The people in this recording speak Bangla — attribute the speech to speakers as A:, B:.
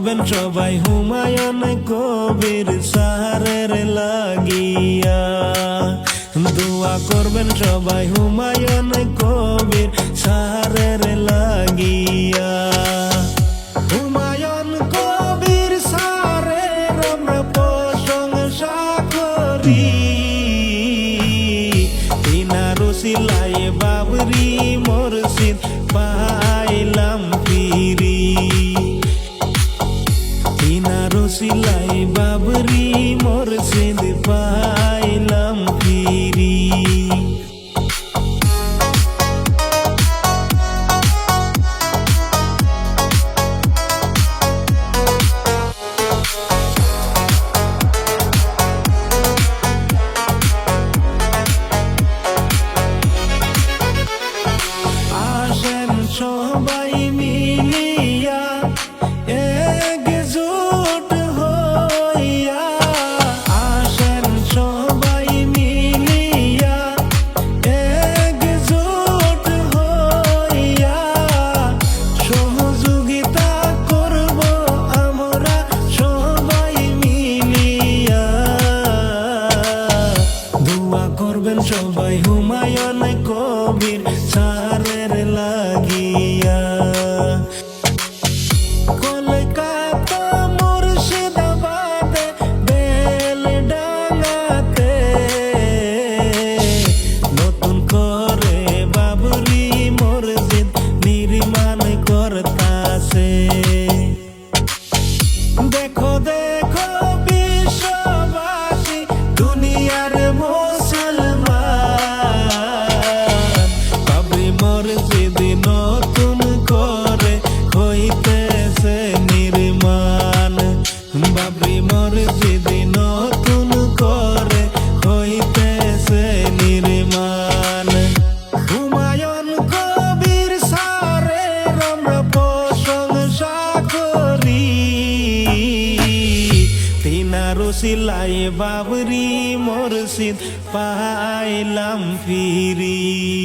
A: করবেন সবাই হুমায়ুন কবির সাহারের লাগিয়া। দোয়া করবেন সবাই হুমায়ুন কবির সাহারের লাগিয়া। হুমায়ুন কবির সিলাই বাবরি মসজিদ পাইলাম সিলাই বাবরি মসজিদ সবাই হুমায়ুন কবির সারের সিলাই বাবরি মসজিদ পাইলাম ফিরি।